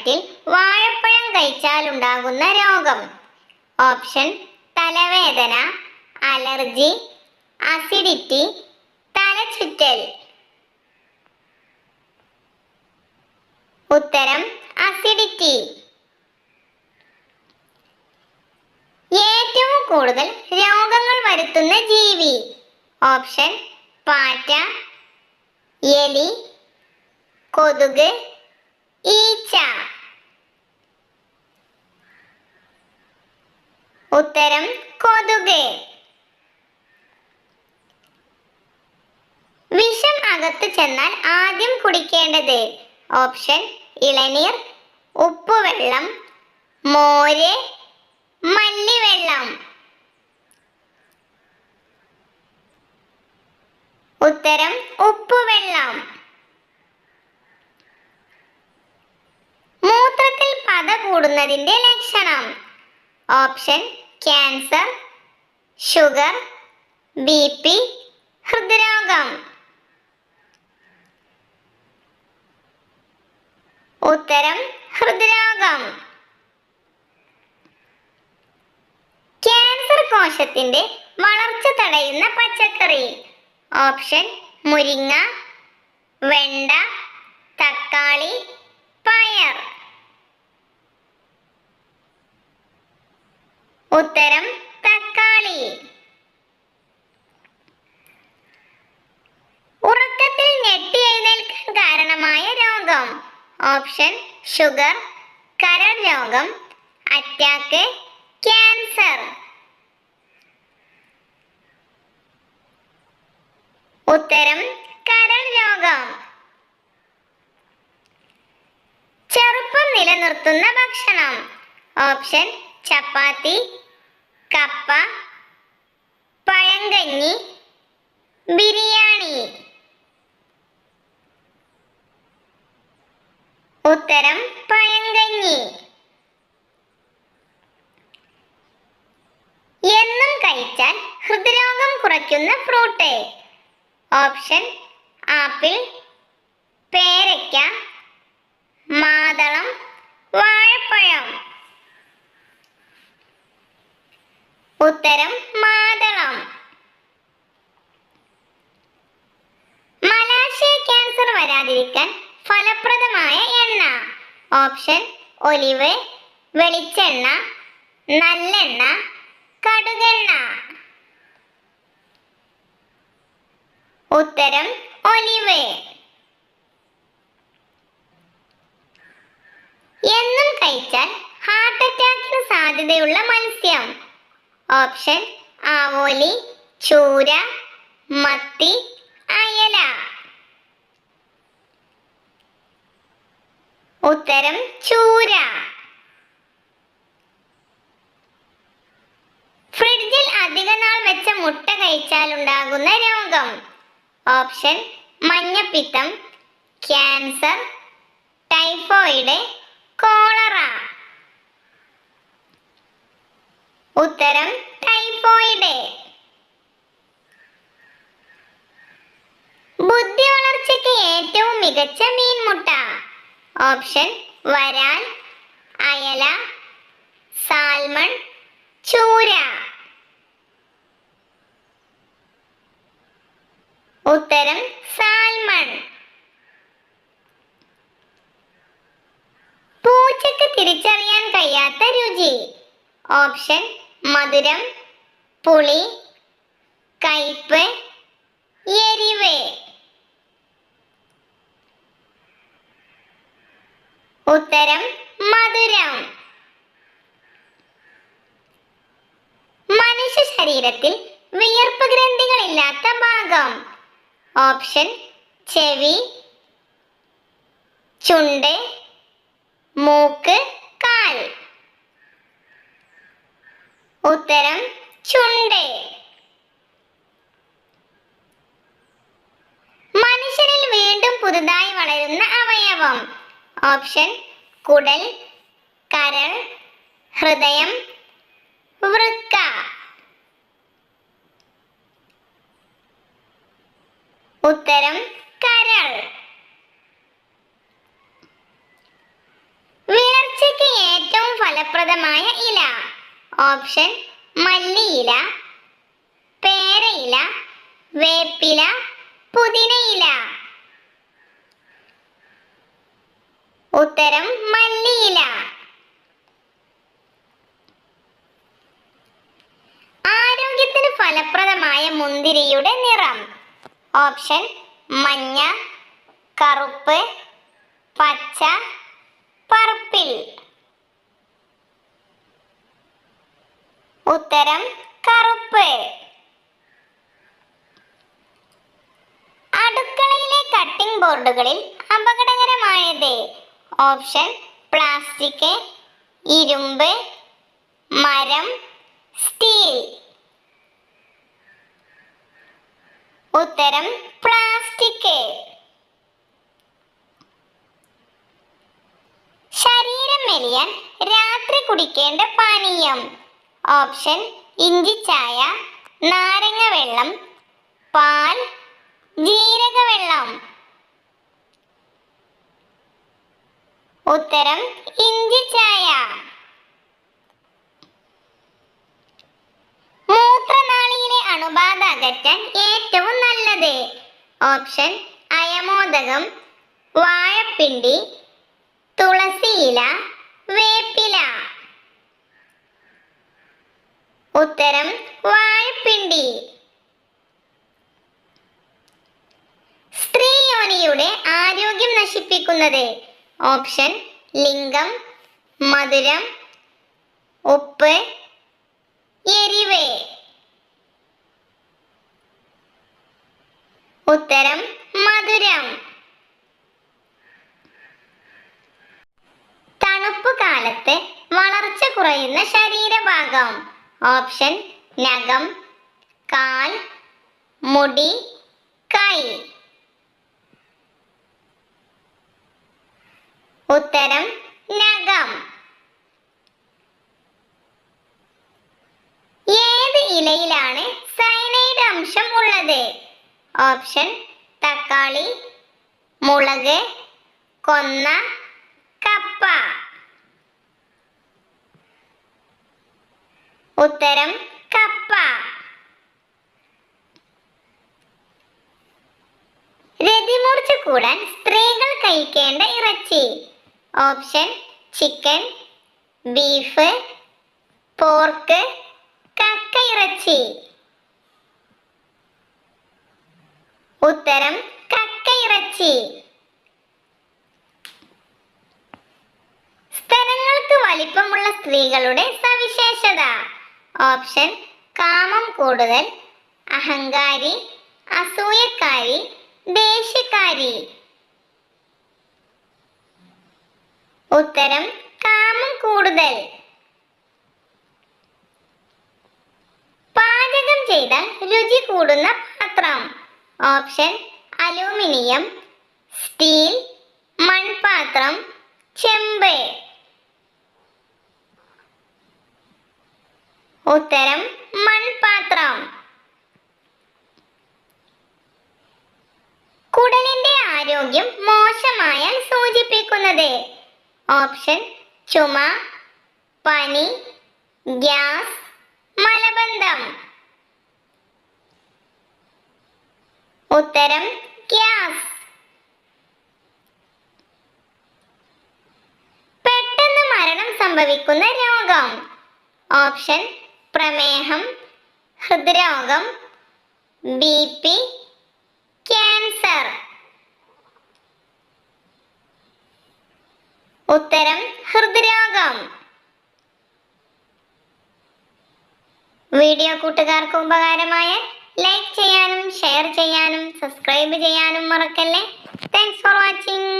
വയറ്റിൽ വാഴപ്പഴം കഴിച്ചാലുണ്ടാകുന്ന രോഗം. ഓപ്ഷൻ തലവേദന അലർജി അസിഡിറ്റി തലചുറ്റൽ. ഉത്തരം അസിഡിറ്റി. ഏറ്റവും കൂടുതൽ രോഗങ്ങൾ വരുത്തുന്ന ജീവി. ഓപ്ഷൻ പാറ്റ എലി കൊതുക് ഈച്ച. ഉത്തരം കൊതുക്. വിഷം അകത്ത് ചെന്നാൽ ആദ്യം കുടിക്കേണ്ടത് ഓപ്ഷൻ ഇളനീർ ഉപ്പുവെള്ളം മോര് മല്ലിവെള്ളം. ഉത്തരം ഉപ്പുവെള്ളം. മൂത്രത്തിൽ കൂടുന്നതിന്റെ ലക്ഷണം. Option cancer sugar B P ഹൃദ്രോഗം. ഉത്തരം ഹൃദ്രോഗം. ക്യാൻസർ കോശത്തിന്റെ വളർച്ച തടയുന്ന പച്ചക്കറി. ഓപ്ഷൻ മുരിങ്ങ വെണ്ട തക്കാളി പയർ ഉത്തരം തക്കാളി. ഉറക്കത്തിൽ ഞെട്ടി എഴുന്നേൽക്കാൻ കാരണമായ രോഗം. ഓപ്ഷൻ ഷുഗർ കരൾ രോഗം അറ്റാക്ക് ക്യാൻസർ. ഉത്തരം കരൾ രോഗം. ചെറുപ്പം നിലനിർത്തുന്ന ഭക്ഷണം. ഓപ്ഷൻ ചപ്പാത്തി കപ്പ പഴങ്കഞ്ഞി ബിരിയാണി. ഉത്തരം പഴങ്കഞ്ഞി. എന്നും കഴിച്ചാൽ ഹൃദ്രോഗം കുറയ്ക്കുന്ന ഫ്രൂട്ട്. ഓപ്ഷൻ ആപ്പിൾ പേരയ്ക്ക മാതളം വാഴപ്പഴം. ഉത്തരം മാതളം. മലാശയ ക്യാൻസർ വരാതിരിക്കാൻ ഫലപ്രദമായ എണ്ണ. ഓപ്ഷൻ ഒലിവ് വെളിച്ചെണ്ണ നല്ലെണ്ണ കടുകെണ്ണ. ഉത്തരം ഒലിവ്. എന്നും കഴിച്ചാൽ ഹാർട്ട് അറ്റാക്കിന് സാധ്യതയുള്ള മത്സ്യം. ഓപ്ഷൻ ആവോലി ചൂര മത്തി അയല. ഉത്തരം ചൂര. ഫ്രിഡ്ജിൽ അധിക നാൾ വെച്ച മുട്ട കഴിച്ചാൽ ഉണ്ടാകുന്ന രോഗം. ഓപ്ഷൻ മഞ്ഞപ്പിത്തം ക്യാൻസർ ടൈഫോയിഡ് കോളറ. ഉത്തരം ടൈഫോയിഡ്. ബുദ്ധി വളർച്ചയ്ക്ക് ഏറ്റവും മികച്ച മീൻമുട്ട. ഓപ്ഷൻ വരാൽ അയല സാൽമൺ ചൂര. ഉത്തരം സാൽമൺ. പൂച്ചയ്ക്ക് തിരിച്ചറിയാൻ കഴിയാത്ത രുചി. ഓപ്ഷൻ മധുരം പുളി കയ്പ് എരിവ്. ഉത്തരം മധുരം. മനുഷ്യ ശരീരത്തിൽ വിയർപ്പ് ഗ്രന്ഥികളില്ലാത്ത ഭാഗം. ഓപ്ഷൻ ചെവി ചുണ്ട് മൂക്ക് കാൽ. ഉത്തരം ചുണ്ട്. മനുഷ്യരിൽ വീണ്ടും പുതുതായി വളരുന്ന അവയവം. ഓപ്ഷൻ കുടൽ കരൾ ഹൃദയം വൃക്ക. ഉത്തരം കരൾ. ഫലപ്രദമായ ഇല. ഓപ്ഷൻ മല്ലിയില പേരയില വേപ്പില പുതിനയില. ഉത്തരം മല്ലിയില. ആരോഗ്യത്തിന് ഫലപ്രദമായ മുന്തിരിയുടെ നിറം. ഓപ്ഷൻ മഞ്ഞ കറുപ്പ് പച്ച പർപ്പിൾ. ഉത്തരം കറുപ്പ്. അടുക്കളയിലെ കട്ടിംഗ് ബോർഡുകളിൽ അപകടകരമായത്. ഓപ്ഷൻ പ്ലാസ്റ്റിക് ഇരുമ്പ് മരം സ്റ്റീൽ ഉത്തരം പ്ലാസ്റ്റിക് ശരീരം മെലിയാൻ രാത്രി കുടിക്കേണ്ട പാനീയം. ഓപ്ഷൻ ഇഞ്ചിച്ചായ ചായ നാരങ്ങ വെള്ളം പാൽ ജീരക വെള്ളം. ഉത്തരം ഇഞ്ചിച്ചായ ചായ. മൂത്രനാളിയിലെ അണുബാധ അകറ്റാൻ ഏറ്റവും നല്ലത്. ഓപ്ഷൻ അയമോദകം വാഴപ്പിണ്ടി തുളസിയില വേപ്പില ഉത്തരം വാഴപ്പിണ്ടി സ്ത്രീ യോനിയുടെ ആരോഗ്യം നശിപ്പിക്കുന്നത്. ഓപ്ഷൻ ലിംഗം മധുരം ഉപ്പ് എരിവ്. ഉത്തരം മധുരം. തണുപ്പ് കാലത്ത് വളർച്ച കുറയുന്ന ശരീരഭാഗം. ഓപ്ഷൻ നഖം കാൽ മുടി കൈ. ഉത്തരം നഖം. ഏത് ഇലയിലാണ് സയനൈഡ് അംശം ഉള്ളത്? ഓപ്ഷൻ തക്കാളി മുളക് കൊന്ന കപ്പ. ഉത്തരം കപ്പ. രതിമൂർച്ച കൂടാൻ സ്ത്രീകൾ കഴിക്കേണ്ട ഇറച്ചി. ഓപ്ഷൻ ചിക്കൻ ബീഫ് പോർക്ക് കക്ക ഇറച്ചി. ഉത്തരം കക്ക ഇറച്ചി. സ്ഥലങ്ങൾക്ക് വലിപ്പമുള്ള സ്ത്രീകളുടെ സവിശേഷത. ഓപ്ഷൻ കാമം കൂടുതൽ അഹങ്കാരി അസൂയക്കാരി ദേഷ്യക്കാരി. ഉത്തരം കാമം കൂടുതൽ. പാചകം ചെയ്ത രുചി കൂടുന്ന പാത്രം. ഓപ്ഷൻ അലൂമിനിയം സ്റ്റീൽ മൺപാത്രം ചെമ്പ്. ഉത്തരം മൺപാത്രം. കുടലിന്റെ ആരോഗ്യം മോശമായാൽ സൂചിപ്പിക്കുന്നത് ഓപ്ഷൻ ചുമ പനി ഗ്യാസ് മലബന്ധം. ഉത്തരം ഗ്യാസ്. പെട്ടെന്ന് മരണം സംഭവിക്കുന്ന രോഗം. ഓപ്ഷൻ പ്രമേഹം ഹൃദ്രോഗം ബി പി ക്യാൻസർ. ഉത്തരം ഹൃദ്രോഗം. വീഡിയോ കൂട്ടുകാർക്ക് ഉപകാരമായ ലൈക്ക് ചെയ്യാനും ഷെയർ ചെയ്യാനും സബ്സ്ക്രൈബ് ചെയ്യാനും മറക്കല്ലേ. Thanks for watching